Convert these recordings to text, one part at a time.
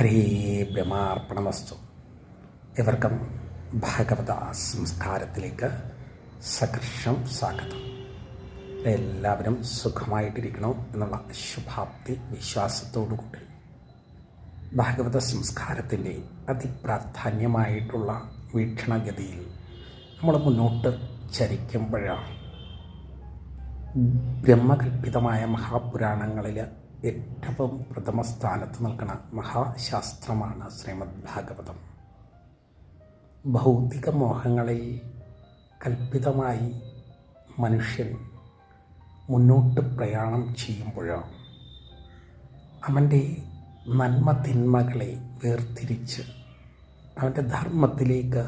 ഹരേ ബ്രഹ്മാർപ്പണമസ്തു. ഇവർക്കും ഭാഗവത സംസ്കാരത്തിലേക്ക് സകർഷം സ്വാഗതം. എല്ലാവരും സുഖമായിട്ടിരിക്കണം എന്നുള്ള ശുഭാപ്തി വിശ്വാസത്തോടു കൂടി. ഭാഗവത സംസ്കാരത്തിന്റെ അതിപ്രാധാന്യമായിട്ടുള്ള വീക്ഷണഗതിയിൽ നമ്മൾ മുന്നോട്ട് ചരിക്കുമ്പോഴാണ്. ബ്രഹ്മകൽപിതമായ മഹാപുരാണങ്ങളിൽ ഏറ്റവും പ്രഥമ സ്ഥാനത്ത് നിൽക്കുന്ന മഹാശാസ്ത്രമാണ് ശ്രീമദ് ഭാഗവതം. ഭൗതിക മോഹങ്ങളിൽ കൽപ്പിതമായി മനുഷ്യൻ മുന്നോട്ട് പ്രയാണം ചെയ്യുമ്പോഴോ അവന്റെ നന്മ തിന്മകളെ വേർതിരിച്ച് അവന്റെ ധർമ്മത്തിലേക്ക്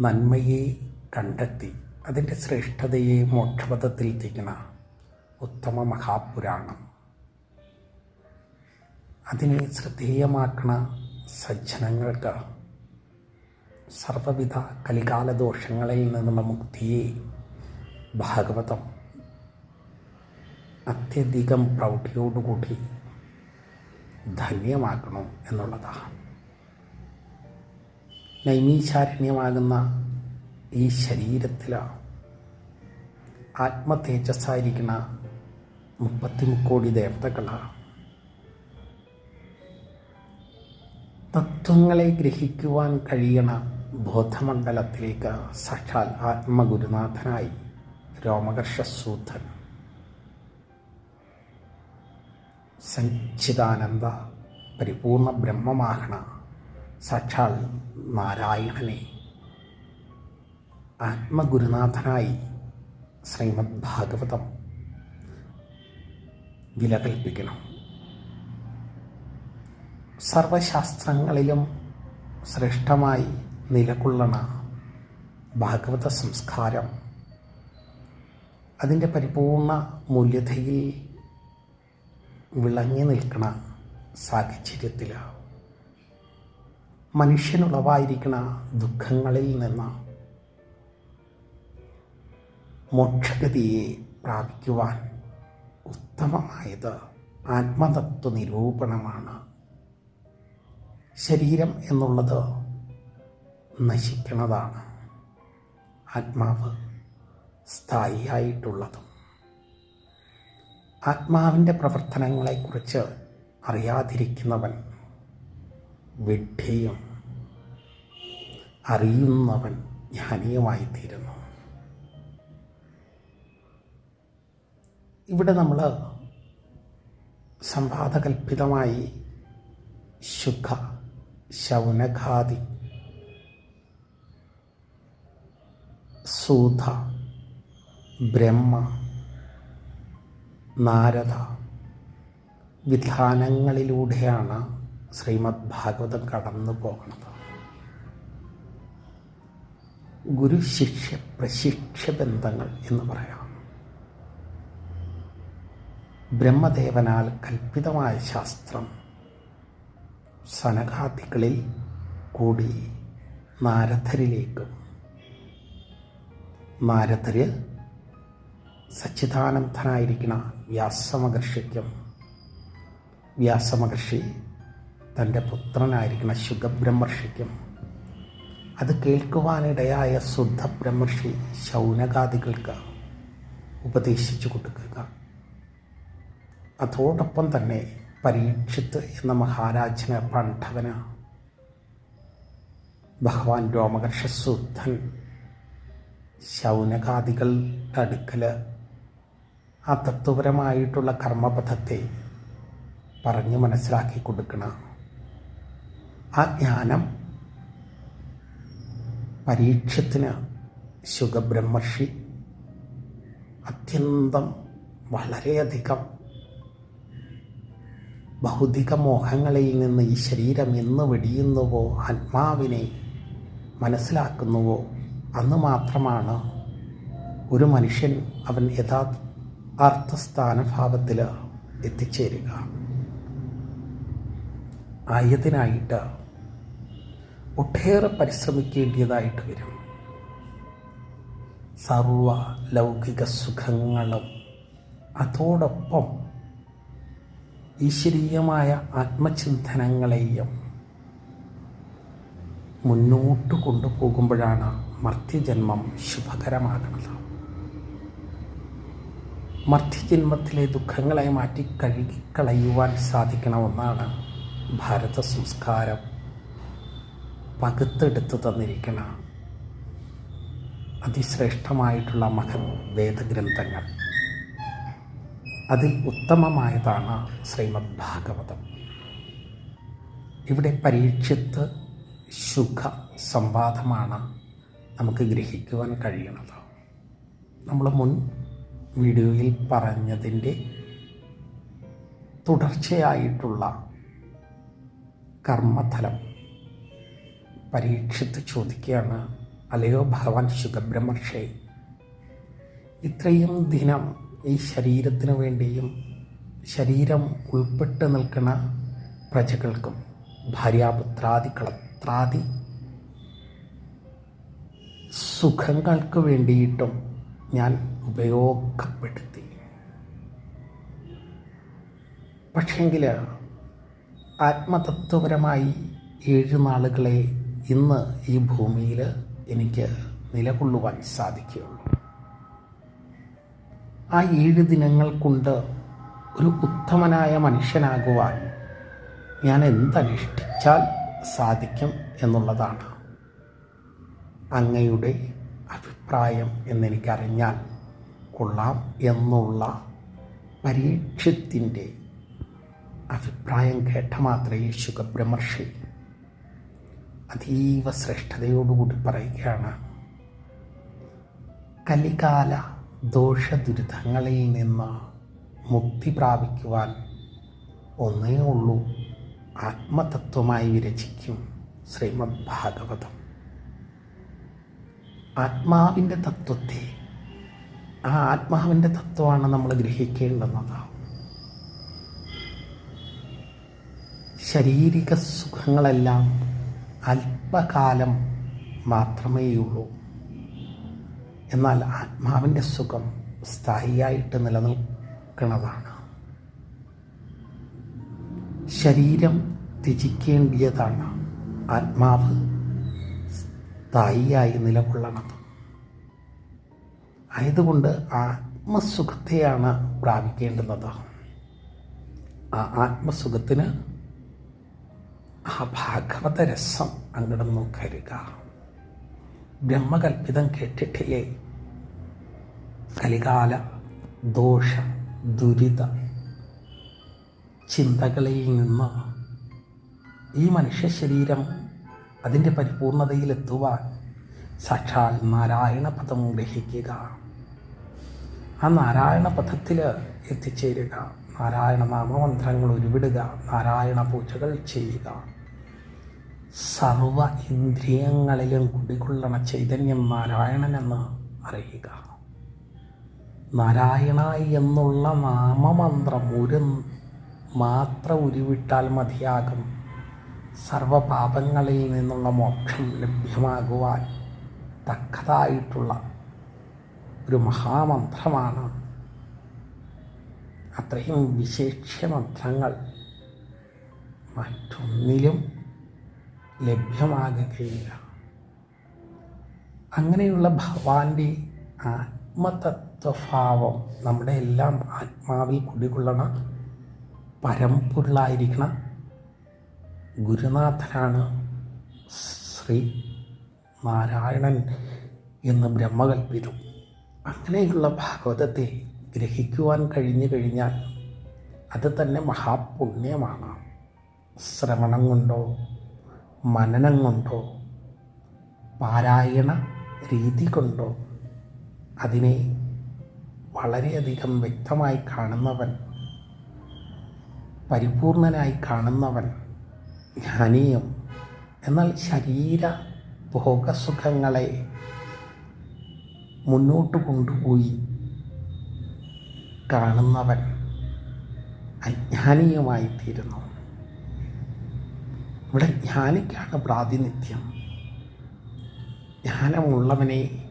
നന്മയെ കണ്ടെത്തി അതിന്റെ ശ്രേഷ്ഠതയെ മോക്ഷപഥത്തിൽ എത്തിക്കുന്ന ഉത്തമ മഹാപുരാണം അതിനെ ശ്രദ്ധേയമാക്കണ സജ്ജനങ്ങൾക്ക് സർവവിധ കലികാല ദോഷങ്ങളിൽ നിന്നുള്ള മുക്തിയെ ഭാഗവതം. അത്യധികം പ്രൗഢിയോടുകൂടി ധന്യമാക്കണം എന്നുള്ളതാണ് നൈമീശാരണ്യമാകുന്ന ഈ ശരീരത്തിൽ ആത്മതേജസ്സായിരിക്കുന്ന മുപ്പത്തിമുക്കോടി ദേവതകളാണ് തത്വങ്ങളെ ഗ്രഹിക്കുവാൻ കഴിയണ ബോധമണ്ഡലത്തിലേക്ക് സാക്ഷാൽ ആത്മഗുരുനാഥനായി രോമകർഷസൂധൻ സച്ചിദാനന്ദ പരിപൂർണ ബ്രഹ്മമാകണ സാക്ഷാൽ നാരായണനെ ആത്മഗുരുനാഥനായി ശ്രീമദ് ഭാഗവതം വിലകൽപ്പിക്കണം. സർവശാസ്ത്രങ്ങളിലും ശ്രേഷ്ഠമായി നിലകൊള്ളണ ഭാഗവത സംസ്കാരം അതിന്റെ പരിപൂർണ മൂല്യതയിൽ വിളങ്ങി നിൽക്കണ സാഹചര്യത്തിൽ മനുഷ്യനുളവായിരിക്കണ ദുഃഖങ്ങളിൽ നിന്ന് മോക്ഷഗതിയെ പ്രാപിക്കുവാൻ ഉത്തമമായത് ആത്മതത്വ നിരൂപണമാണ് ശരീരം എന്നുള്ളത് നശിക്കുന്നതാണ് ആത്മാവ് സ്ഥായിയായിട്ടുള്ളതും. ആത്മാവിന്റെ പ്രവർത്തനങ്ങളെക്കുറിച്ച് അറിയാതിരിക്കുന്നവൻ വിഡ്ഢിയും അറിയുന്നവൻ ജ്ഞാനിയുമായിത്തീരുന്നു. ഇവിടെ നമ്മൾ സംവാദകൽപിതമായി ശുഖ ശൗനഘാതി സൂത ബ്രഹ്മ നാരദ വിധാനങ്ങളിലൂടെയാണ് ശ്രീമദ് ഭാഗവതം കടന്നു പോകുന്നത്. ഗുരു ശിക്ഷ പ്രശിക്ഷ ബന്ധങ്ങൾ എന്ന് പറയാം. ബ്രഹ്മദേവനാൽ കൽപ്പിതമായ ശാസ്ത്രം സനകാദികളിൽ കൂടി നാരഥരിലേക്കും നാരഥര് സച്ചിദാനന്ദനായിരിക്കുന്ന വ്യാസമഹർഷിക്കും. വ്യാസമഹർഷി തന്റെ പുത്രനായിരിക്കുന്ന ശുഖബ്രഹ്മർഷിക്കും അത് കേൾക്കുവാനിടയായ ശുദ്ധ ബ്രഹ്മർഷി ശൗനകാദികൾക്ക് ഉപദേശിച്ചു കൊടുക്കുക. അതോടൊപ്പം തന്നെ പരീക്ഷിത്ത് എന്ന മഹാരാജന് പാണ്ഡവന് ഭഗവാൻ രോമകർഷസൂദ്ധൻ ശൗനകാദികളുടെ അടുക്കൽ ആ തത്വപരമായിട്ടുള്ള കർമ്മപഥത്തെ പറഞ്ഞ് മനസ്സിലാക്കി കൊടുക്കണം ആ ജ്ഞാനം പരീക്ഷത്തിന് ശുഖബ്രഹ്മർഷി അത്യന്തം വളരെയധികം ഭൗതിക മോഹങ്ങളിൽ നിന്ന് ഈ ശരീരം എന്ന് വെടിയുന്നുവോ ആത്മാവിനെ മനസ്സിലാക്കുന്നുവോ അന്ന് മാത്രമാണ് ഒരു മനുഷ്യൻ അവൻ യഥാർത്ഥ അർത്ഥസ്ഥാനഭാവത്തിൽ എത്തിച്ചേരുക. ആയതിനായിട്ട് ഒട്ടേറെ പരിശ്രമിക്കേണ്ടതായിട്ട് വരും. സർവ ലൗകിക സുഖങ്ങളും അതോടൊപ്പം ഈശ്വരീയമായ ആത്മചിന്തനങ്ങളെയും മുന്നോട്ട് കൊണ്ടുപോകുമ്പോഴാണ് മർത്യജന്മം ശുഭകരമാകുന്നത്. മർത്യജന്മത്തിലെ ദുഃഖങ്ങളെ മാറ്റി കഴുകിക്കളയുവാൻ സാധിക്കണമെന്നാണ് ഭാരത സംസ്കാരം പകുത്തെടുത്ത് തന്നിരിക്കുന്ന അതിശ്രേഷ്ഠമായിട്ടുള്ള മഹത് വേദഗ്രന്ഥങ്ങൾ. അതിൽ ഉത്തമമായതാണ് ശ്രീമദ് ഭാഗവതം ഇവിടെ പരീക്ഷത്ത് സുഖ സംവാദമാണ് നമുക്ക് ഗ്രഹിക്കുവാൻ കഴിയുന്നത്. നമ്മൾ മുൻ വീഡിയോയിൽ പറഞ്ഞതിന്റെ തുടർച്ചയായിട്ടുള്ള കർമ്മഫലം പരീക്ഷിത്ത് ചോദിക്കുകയാണ് അലയോ ഭഗവാൻ ശുഖബ്രഹ്മർഷേ ഇത്രയും ദിനം ഈ ശരീരത്തിന് വേണ്ടിയും ശരീരം ഉൾപ്പെട്ട് നിൽക്കുന്ന പ്രജകൾക്കും ഭാര്യാപുത്രാദി കളത്രാദി സുഖങ്ങൾക്ക് വേണ്ടിയിട്ടും ഞാൻ ഉപയോഗപ്പെടുത്തി. പക്ഷെങ്കിൽ ആത്മതത്വപരമായി ഏഴ് നാളുകളെ ഇന്ന് ഈ ഭൂമിയിൽ എനിക്ക് നിലകൊള്ളുവാൻ സാധിക്കുകയുള്ളൂ. ആ ഏഴ് ദിനങ്ങൾ കൊണ്ട് ഒരു ഉത്തമനായ മനുഷ്യനാകുവാൻ ഞാൻ എന്തനുഷ്ഠിച്ചാൽ സാധിക്കും എന്നുള്ളതാണ് അങ്ങയുടെ അഭിപ്രായം എന്നെനിക്കറിഞ്ഞാൽ കൊള്ളാം എന്നുള്ള പരീക്ഷത്തിന്റെ അഭിപ്രായം കേട്ട മാത്രയിൽ ശുഖബ്രഹ്മർഷി അതീവ ശ്രേഷ്ഠതയോടുകൂടി പറയുകയാണ്. കലികാല ദോഷദുരിതങ്ങളിൽ നിന്ന് മുക്തി പ്രാപിക്കുവാൻ ഒന്നേ ഉള്ളൂ. ആത്മതത്വമായി വിരചിക്കും ശ്രീമദ് ഭാഗവതം. ആത്മാവിന്റെ തത്വത്തെ ആ ആത്മാവിന്റെ തത്വമാണ് നമ്മൾ ഗ്രഹിക്കേണ്ടുന്നത്. ശാരീരിക സുഖങ്ങളെല്ലാം അല്പകാലം മാത്രമേയുള്ളൂ. എന്നാൽ ആത്മാവിന്റെ സുഖം സ്ഥായിയായിട്ട് നിലനിൽക്കുന്നതാണ്. ശരീരം ത്യജിക്കേണ്ടിയതാണ്. ആത്മാവ് സ്ഥായിയായി നിലകൊള്ളണത്. ആയതുകൊണ്ട് ആത്മസുഖത്തെയാണ് പ്രാപിക്കേണ്ടുന്നത്. ആ ആത്മസുഖത്തിന് ആ ഭാഗവത രസം അങ്ങോട്ട് നോക്കരുക ബ്രഹ്മകൽപ്പിതം കേട്ടിട്ടില്ലേ കലികാല ദോഷ ദുരിത ചിന്തകളിൽ നിന്ന് ഈ മനുഷ്യ ശരീരം അതിന്റെ പരിപൂർണതയിലെത്തുവാൻ സാക്ഷാൽ നാരായണപദം ഗ്രഹിക്കുക. ആ നാരായണ പദത്തിൽ എത്തിച്ചേരുക. നാരായണ നാമമന്ത്രങ്ങൾ ഉരുവിടുക നാരായണ പൂജകൾ ചെയ്യുക. സർവ ഇന്ദ്രിയങ്ങളിലും കുടികൊള്ളണ ചൈതന്യം നാരായണനെന്ന് അറിയുക. നാരായണ എന്നുള്ള നാമമന്ത്രം ഒരു മാത്രം ഉരുവിട്ടാൽ മതിയാകും. സർവപാപങ്ങളിൽ നിന്നുള്ള മോക്ഷം ലഭ്യമാകുവാൻ തക്കതായിട്ടുള്ള ഒരു മഹാമന്ത്രമാണ്. അത്രയും വിശേഷ്യ മന്ത്രങ്ങൾ മറ്റൊന്നിലും ലഭ്യമാകുകയില്ല. അങ്ങനെയുള്ള ഭഗവാന്റെ ആത്മതത്വഭാവം നമ്മുടെ എല്ലാം ആത്മാവിൽ കുടികൊള്ളണ പരമ്പൊരുളായിരിക്കണം ഗുരുനാഥനാണ് ശ്രീ നാരായണൻ എന്ന് ബ്രഹ്മകൽപ്പിതം. അങ്ങനെയുള്ള ഭാഗവതത്തെ ഗ്രഹിക്കുവാൻ കഴിഞ്ഞു കഴിഞ്ഞാൽ അത് തന്നെ മഹാപുണ്യമാണ്. ശ്രവണം കൊണ്ടോ മനനം കൊണ്ടോ പാരായണ രീതി കൊണ്ടോ അതിനെ വളരെയധികം വ്യക്തമായി കാണുന്നവൻ പരിപൂർണനായി കാണുന്നവൻ ജ്ഞാനീയം എന്നാൽ ശരീര ഭോഗസുഖങ്ങളെ മുന്നോട്ട് കൊണ്ടുപോയി കാണുന്നവൻ അജ്ഞാനീയമായി തീരുന്നു ഇവിടെ ജ്ഞാനിക്കാണ് പ്രാതിനിധ്യം. ജ്ഞാനമുള്ളവനെ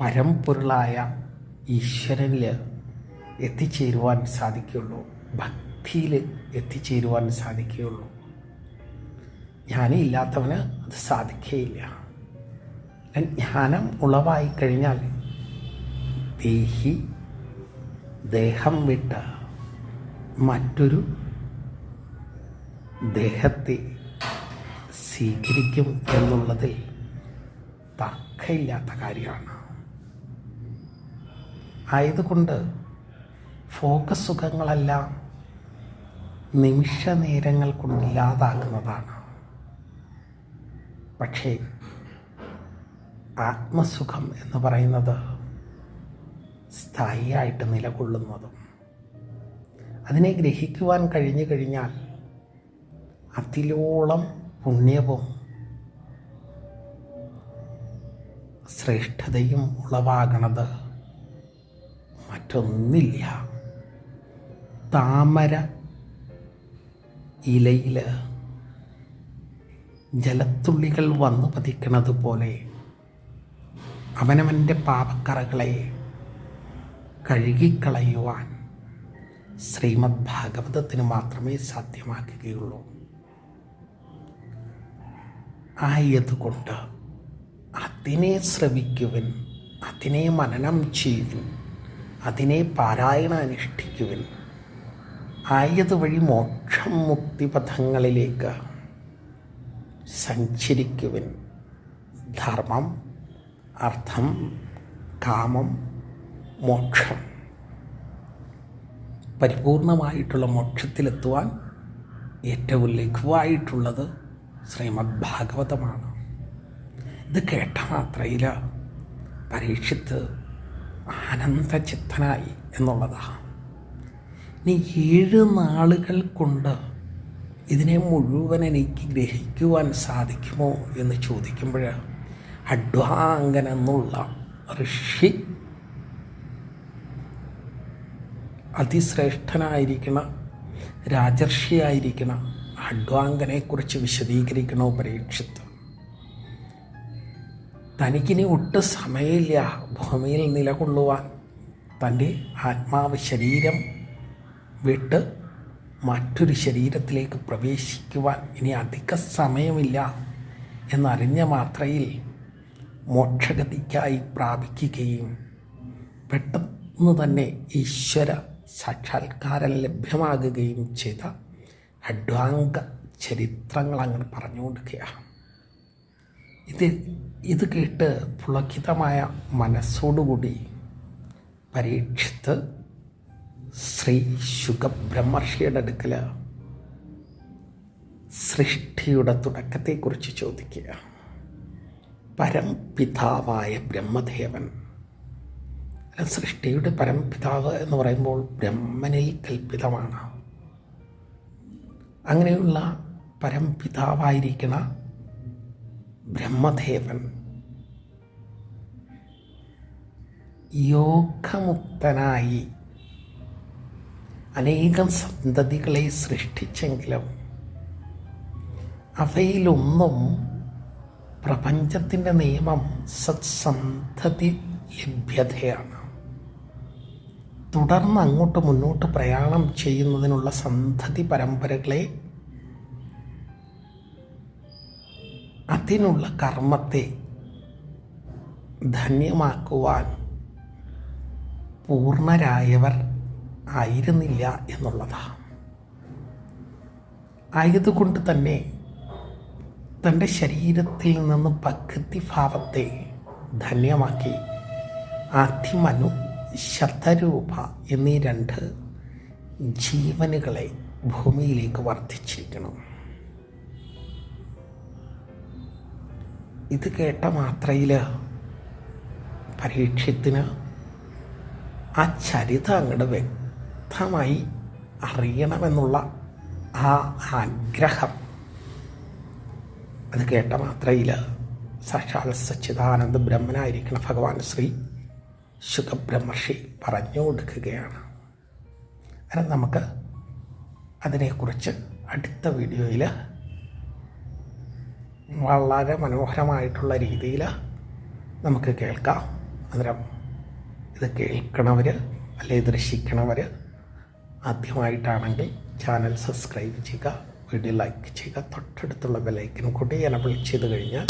പരമ്പൊരുളായ ഈശ്വരനിൽ എത്തിച്ചേരുവാൻ സാധിക്കുകയുള്ളൂ. ഭക്തിയിൽ എത്തിച്ചേരുവാൻ സാധിക്കുകയുള്ളൂ. ജ്ഞാനിയില്ലാത്തവന് അത് സാധിക്കുകയില്ല ജ്ഞാനം ഉളവായി കഴിഞ്ഞാൽ ദേഹി ദേഹം വിട്ട മറ്റൊരു ദേഹത്തെ സ്വീകരിക്കും എന്നുള്ളതിൽ തർക്കമില്ലാത്ത കാര്യമാണ്. ആയതുകൊണ്ട് ഫോക്കസ് സുഖങ്ങളെല്ലാം നിമിഷ നേരങ്ങൾ കൊണ്ട് ഇല്ലാതാക്കുന്നതാണ്. പക്ഷേ ആത്മസുഖം എന്ന് പറയുന്നത് സ്ഥായിയായിട്ട് നിലകൊള്ളുന്നതും അതിനെ ഗ്രഹിക്കുവാൻ കഴിഞ്ഞു കഴിഞ്ഞാൽ അതിലോളം പുണ്യവും ശ്രേഷ്ഠതയും ഉളവാകണത് മറ്റൊന്നില്ല. താമര ഇലയിൽ ജലത്തുള്ളികൾ വന്നു പതിക്കുന്നത് പോലെ അവനവന്റെ പാപക്കറകളെ കഴുകിക്കളയുവാൻ ശ്രീമദ് ഭാഗവതത്തിന് മാത്രമേ സാധ്യമാക്കുകയുള്ളൂ ആയതുകൊണ്ട് അതിനെ ശ്രവിക്കുവിൻ അതിനെ മനനം ചെയ്യുവിൻ അതിനെ പാരായണ അനുഷ്ഠിക്കുവിൻ. ആയതുവഴി മോക്ഷം മുക്തിപഥങ്ങളിലേക്ക് സഞ്ചരിക്കുവൻ. ധർമ്മം അർത്ഥം കാമം മോക്ഷം. പരിപൂർണമായിട്ടുള്ള മോക്ഷത്തിലെത്തുവാൻ ഏറ്റവും ലഘുവായിട്ടുള്ളത് ശ്രീമദ് ഭാഗവതമാണ് ഇത് കേട്ട മാത്രയിൽ പരീക്ഷിത്ത് ആനന്ദചിത്തനായി എന്നുള്ളതാണ് ഇനി ഏഴ് നാളുകൾ കൊണ്ട് ഇതിനെ മുഴുവൻ എനിക്ക് ഗ്രഹിക്കുവാൻ സാധിക്കുമോ എന്ന് ചോദിക്കുമ്പോൾ അഡ്വാങ്കൻ എന്നുള്ള ഋഷി അതിശ്രേഷ്ഠനായിരിക്കണം രാജർഷിയായിരിക്കണ അഡ്വാങ്കനെക്കുറിച്ച് വിശദീകരിക്കണോ പരീക്ഷിത്ത്? തനിക്കിനി ഒട്ടും സമയമില്ല ഭൂമിയിൽ നിലകൊള്ളുവാൻ. തന്റെ ആത്മാവ് ശരീരം വിട്ട് മറ്റൊരു ശരീരത്തിലേക്ക് പ്രവേശിക്കുവാൻ ഇനി അധിക സമയമില്ല എന്നറിഞ്ഞ മാത്രയിൽ മോക്ഷഗതിക്കായി പ്രാപിക്കുകയും പെട്ടെന്ന് തന്നെ ഈശ്വര സാക്ഷാത്കാരം ലഭ്യമാകുകയും ചെയ്ത അഡ്വാങ്ക ചരിത്രങ്ങൾ അങ്ങനെ പറഞ്ഞു ഇത് ഇത് കേട്ട് പുളകിതമായ മനസ്സോടുകൂടി പരീക്ഷിത്ത് ശ്രീ ശുഖബ്രഹ്മർഷിയുടെ അടുക്കൽ സൃഷ്ടിയുടെ തുടക്കത്തെക്കുറിച്ച് ചോദിക്കുക. പരംപിതാവായ ബ്രഹ്മദേവൻ സൃഷ്ടിയുടെ പരംപിതാവ് എന്ന് പറയുമ്പോൾ ബ്രഹ്മനിൽ കൽപ്പിതമാണ്. അങ്ങനെയുള്ള പരംപിതാവായിരിക്കുന്ന ബ്രഹ്മദേവൻ യോഗമുക്തനായി അനേകം സന്തതികളെ സൃഷ്ടിച്ചെങ്കിലും അവയിലൊന്നും പ്രപഞ്ചത്തിന്റെ നിയമം സത്സന്ധതി ലഭ്യതയാണ്. തുടർന്ന് അങ്ങോട്ട് മുന്നോട്ട് പ്രയാണം ചെയ്യുന്നതിനുള്ള സന്തതി പരമ്പരകളെ അതിനുള്ള കർമ്മത്തെ ധന്യമാക്കുവാൻ പൂർണരായവർ ആയിരുന്നില്ല എന്നുള്ളതാണ് ആയതുകൊണ്ട് തന്നെ തന്റെ ശരീരത്തിൽ നിന്ന് ഭക്തിഭാവത്തെ ധന്യമാക്കി ആദ്യമനു ശതരൂപ എന്നീ രണ്ട് ജീവനുകളെ ഭൂമിയിലേക്ക് വർദ്ധിച്ചിരിക്കണം. ഇത് കേട്ട മാത്രയിൽ പരീക്ഷത്തിന് ആ ചരിത അങ്ങോട്ട് വ്യക്തമായി അറിയണമെന്നുള്ള ആ ആഗ്രഹം. അത് കേട്ട മാത്രയിൽ സാക്ഷാൽ സച്ചിദാനന്ദ ബ്രഹ്മനായിരിക്കണം ഭഗവാൻ ശ്രീ ശുഖബ്രഹ്മർഷി പറഞ്ഞു കൊടുക്കുകയാണ് അങ്ങനെ നമുക്ക് അതിനെക്കുറിച്ച് അടുത്ത വീഡിയോയിൽ വളരെ മനോഹരമായിട്ടുള്ള രീതിയിൽ നമുക്ക് കേൾക്കാം. അന്നേരം ഇത് കേൾക്കണവർ അല്ലെങ്കിൽ ദർശിക്കണവർ ആദ്യമായിട്ടാണെങ്കിൽ ചാനൽ സബ്സ്ക്രൈബ് ചെയ്യുക വീഡിയോ ലൈക്ക് ചെയ്യുക തൊട്ടടുത്തുള്ള ബെലൈക്കിനും കൂടി എനബിൾ ചെയ്ത് കഴിഞ്ഞാൽ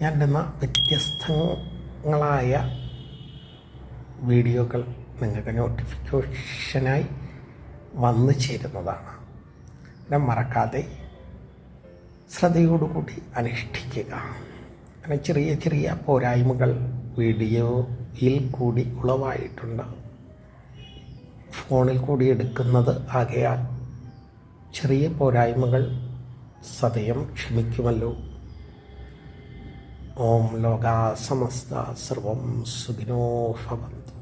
ഞാൻ എന്ന വ്യത്യസ്തങ്ങളായ വീഡിയോകൾ നിങ്ങൾക്ക് നോട്ടിഫിക്കേഷനായി വന്നു ചേരുന്നതാണ്. പിന്നെ മറക്കാതെ ശ്രദ്ധയോടുകൂടി അനുഷ്ഠിക്കുക. അങ്ങനെ ചെറിയ ചെറിയ പോരായ്മകൾ വീഡിയോയിൽ കൂടി ഉളവായിട്ടുണ്ട്. ഫോണിൽ കൂടി എടുക്കുന്നത് ആകയാൽ ചെറിയ പോരായ്മകൾ സതയം ക്ഷമിക്കുമല്ലോ. ഓം ലോകാസമസ്ത സർവം സുഖിനോ ഭവന്തു.